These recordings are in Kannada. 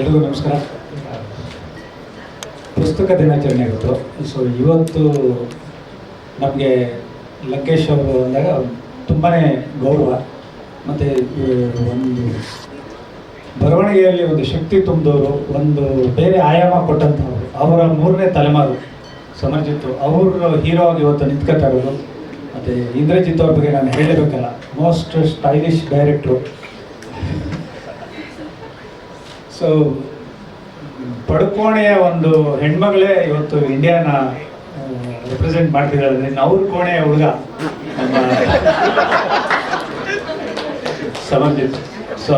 ಎಲ್ರಿಗೂ ನಮಸ್ಕಾರ. ಪುಸ್ತಕ ದಿನಾಚರಣೆ ಇವತ್ತು ಸೊ ಇವತ್ತು ನಮಗೆ ಲಂಕೇಶ್ ಅವರು ಅಂದಾಗ ತುಂಬಾ ಗೌರವ ಮತ್ತು ಒಂದು ಬರವಣಿಗೆಯಲ್ಲಿ ಒಂದು ಶಕ್ತಿ ತುಂಬಿದವರು, ಒಂದು ಬೇರೆ ಆಯಾಮ ಕೊಟ್ಟಂಥವ್ರು, ಅವರ ಮೂರನೇ ತಲೆಮಾರು ಸಮರ್ಜಿತ್ತು ಅವರು. ಹೀರೋ ಆಗಿ ಇವತ್ತು ನಿಂತ್ಕೊತಾ ಇರೋದು. ಮತ್ತು ಇಂದ್ರಜಿತ್ ಅವ್ರ ಬಗ್ಗೆ ನಾನು ಹೇಳಬೇಕಲ್ಲ ಮೋಸ್ಟ್ ಸ್ಟೈಲಿಶ್ ಡೈರೆಕ್ಟ್ರು ಸೊ ಪಡುಕೋಣೆಯ ಒಂದು ಹೆಣ್ಮಗಳೇ ಇವತ್ತು ಇಂಡಿಯಾನ ರೆಪ್ರೆಸೆಂಟ್ ಮಾಡ್ತಿದ್ದಾರೆ. ಅವ್ರ ಕೋಣೆಯ ಹುಡುಗ ಸಮರ್ಜಿತ್. ಸೊ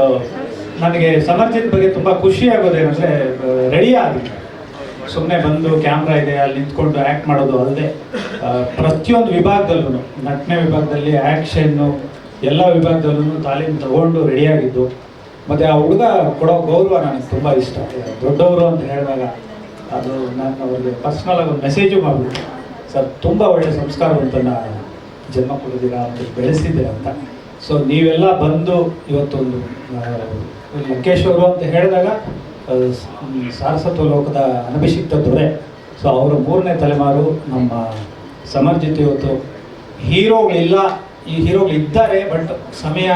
ನನಗೆ ಸಮರ್ಜಿತ್ ಬಗ್ಗೆ ತುಂಬ ಖುಷಿ ಆಗೋದೇನಂದರೆ ರೆಡಿ ಆಗಿದೆ ಸುಮ್ಮನೆ ಬಂದು ಕ್ಯಾಮ್ರಾ ಇದೆ, ಅಲ್ಲಿ ನಿಂತ್ಕೊಂಡು ಆ್ಯಕ್ಟ್ ಮಾಡೋದು ಅಲ್ಲದೆ ಪ್ರತಿಯೊಂದು ವಿಭಾಗದಲ್ಲೂ ನಟನೆ ವಿಭಾಗದಲ್ಲಿ ಆ್ಯಕ್ಷನ್ನು ಎಲ್ಲ ವಿಭಾಗದಲ್ಲೂ ತಾಲೀಮು ತಗೊಂಡು ರೆಡಿಯಾಗಿದ್ದು ಮತ್ತು ಆ ಹುಡುಗ ಕೊಡೋ ಗೌರವ ನನಗೆ ತುಂಬ ಇಷ್ಟ. ದೊಡ್ಡವರು ಅಂತ ಹೇಳಿದಾಗ ಅದು ನಾನು ಅವ್ರಿಗೆ ಪರ್ಸ್ನಲ್ ಆಗಿ ಒಂದು ಮೆಸೇಜು ಮಾಡಿಬಿಟ್ಟು ಸರ್, ತುಂಬ ಒಳ್ಳೆಯ ಸಂಸ್ಕಾರವಂತನ ಜನ್ಮ ಕೊಡೋದಿಲ್ಲ ಅಂತ ಬೆಳೆಸಿದ್ದೀರಾ ಅಂತ. ಸೊ ನೀವೆಲ್ಲ ಬಂದು ಇವತ್ತೊಂದು ಲಂಕೇಶ್ವರು ಅಂತ ಹೇಳಿದಾಗ ಸಾರಸತ್ವ ಲೋಕದ ಅನಭಿಷಿಕ್ತ ದೊರೆ. ಸೊ ಅವರ ಮೂರನೇ ತಲೆಮಾರು ನಮ್ಮ ಸಮರ್ಜಿತ ಇವತ್ತು. ಹೀರೋಗಳಿಲ್ಲ ಈ ಹೀರೋಗಳು ಇದ್ದಾರೆ ಬಟ್ ಸಮಯ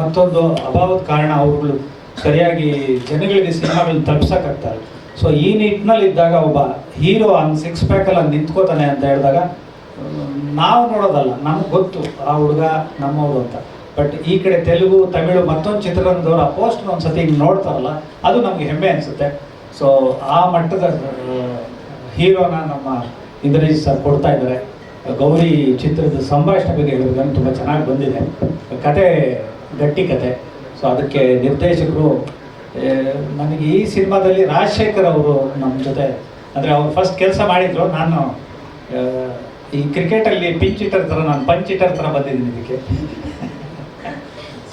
ಮತ್ತೊಂದು ಅಭಾವದ ಕಾರಣ ಅವ್ರುಗಳು ಸರಿಯಾಗಿ ಜನಗಳಿಗೆ ಸಿನಿಮಾಗಳನ್ನ ತಲುಪ್ಸೋಕ್ಕಾಗ್ತಾರೆ. ಸೊ ಈ ನಿಟ್ಟಿನಲ್ಲಿ ಇದ್ದಾಗ ಒಬ್ಬ ಹೀರೋ ಹಂಗೆ ಸಿಕ್ಸ್ ಪ್ಯಾಕಲ್ಲಿ ಹಂಗೆ ನಿಂತ್ಕೋತಾನೆ ಅಂತ ಹೇಳಿದಾಗ, ನಾವು ನೋಡೋದಲ್ಲ, ನಮ್ಗೆ ಗೊತ್ತು, ಆ ಹುಡುಗ ನಮ್ಮವರು ಅಂತ. ಬಟ್ ಈ ಕಡೆ ತೆಲುಗು, ತಮಿಳು ಮತ್ತೊಂದು ಚಿತ್ರರಂಗದವ್ರು ಆ ಪೋಸ್ಟ್ ಒಂದು ಸತಿ ಹಿಂಗೆ ನೋಡ್ತಾರಲ್ಲ, ಅದು ನಮಗೆ ಹೆಮ್ಮೆ ಅನಿಸುತ್ತೆ. ಸೊ ಆ ಮಟ್ಟದ ಹೀರೋನ ನಮ್ಮ ಇಂದ್ರಜಿತ್ ಸರ್ ಕೊಡ್ತಾ ಇದ್ದಾರೆ. ಗೌರಿ ಚಿತ್ರದ ಸಂಭಾಷಣೆ ಬಗ್ಗೆ ಹೇಳಿದ್ರೆ ತುಂಬ ಚೆನ್ನಾಗಿ ಬಂದಿದೆ. ಕತೆ ಗಟ್ಟಿ ಕತೆ. ಸೊ ಅದಕ್ಕೆ ನಿರ್ದೇಶಕರು ನನಗೆ ಈ ಸಿನಿಮಾದಲ್ಲಿ ರಾಜಶೇಖರ್ ಅವರು ನಮ್ಮ ಜೊತೆ ಅಂದರೆ ಅವ್ರು ಫಸ್ಟ್ ಕೆಲಸ ಮಾಡಿದ್ರು. ನಾನು ಈ ಕ್ರಿಕೆಟಲ್ಲಿ ಪಿಂಚ್ ಇಟ್ಟರ್ ಥರ ನಾನು ಪಂಚ್ ಇಟ್ಟರ್ ಥರ ಬಂದಿದ್ದೀನಿ ಇದಕ್ಕೆ.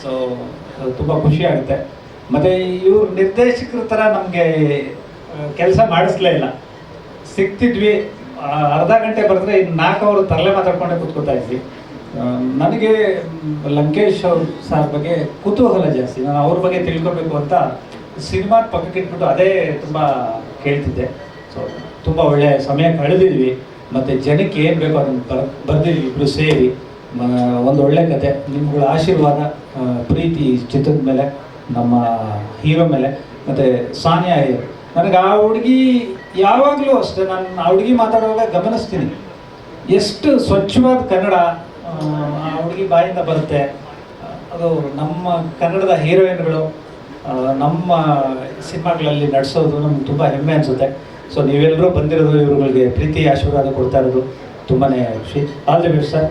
ಸೊ ತುಂಬ ಖುಷಿ ಆಗುತ್ತೆ. ಮತ್ತು ಇವ್ರು ನಿರ್ದೇಶಕರ ಥರ ನಮಗೆ ಕೆಲಸ ಮಾಡಿಸ್ಲೇ ಇಲ್ಲ. ಸಿಗ್ತಿದ್ವಿ ಆ, ಅರ್ಧ ಗಂಟೆ ಬರೆದ್ರೆ ಇನ್ನು ನಾಲ್ಕು ಅವರು ತರಲೆ ಮಾತಾಡ್ಕೊಂಡೆ ಕೂತ್ಕೊತಾ ಇದ್ವಿ. ನನಗೆ ಲಂಕೇಶ್ ಅವ್ರ ಸಾರ್ ಬಗ್ಗೆ ಕುತೂಹಲ ಜಾಸ್ತಿ. ನಾನು ಅವ್ರ ಬಗ್ಗೆ ತಿಳ್ಕೊಬೇಕು ಅಂತ ಸಿನಿಮಾ ಪಕ್ಕಕ್ಕೆ ಇಟ್ಬಿಟ್ಟು ಅದೇ ತುಂಬ ಕೇಳ್ತಿದ್ದೆ. ಸೊ ತುಂಬ ಒಳ್ಳೆಯ ಸಮಯ ಕಳೆದಿದ್ವಿ. ಮತ್ತು ಜನಕ್ಕೆ ಏನು ಬೇಕೋ ಅದನ್ನು ಬರ್ ಬರೆದಿದ್ವಿ ಇಬ್ಬರು ಸೇರಿ. ಒಂದು ಒಳ್ಳೆ ಕತೆ. ನಿಮ್ಗಳ ಆಶೀರ್ವಾದ ಪ್ರೀತಿ ಚಿತ್ರದ ಮೇಲೆ, ನಮ್ಮ ಹೀರೋ ಮೇಲೆ. ಮತ್ತು ಸಾನಿಯಾ ನನಗೆ ಆ ಹುಡುಗಿ ಯಾವಾಗಲೂ ಅಷ್ಟೇ ನಾನು ಆ ಹುಡುಗಿ ಮಾತಾಡುವಾಗ ಗಮನಿಸ್ತೀನಿ. ಎಷ್ಟು ಸ್ವಚ್ಛವಾದ ಕನ್ನಡ ಆ, ಹುಡುಗಿ ಬಾಯಿಂದ ಬರುತ್ತೆ. ಅದು ನಮ್ಮ ಕನ್ನಡದ ಹೀರೋಯಿನ್ಗಳು ನಮ್ಮ ಸಿನಿಮಾಗಳಲ್ಲಿ ನಡೆಸೋದು ನಮ್ಗೆ ತುಂಬ ಹೆಮ್ಮೆ ಅನಿಸುತ್ತೆ. ಸೊ ನೀವೆಲ್ಲರೂ ಬಂದಿರೋದು ಇವರುಗಳಿಗೆ ಪ್ರೀತಿ ಆಶೀರ್ವಾದ ಕೊಡ್ತಾ ಇರೋದು ತುಂಬಾ ಖುಷಿ. All the best sir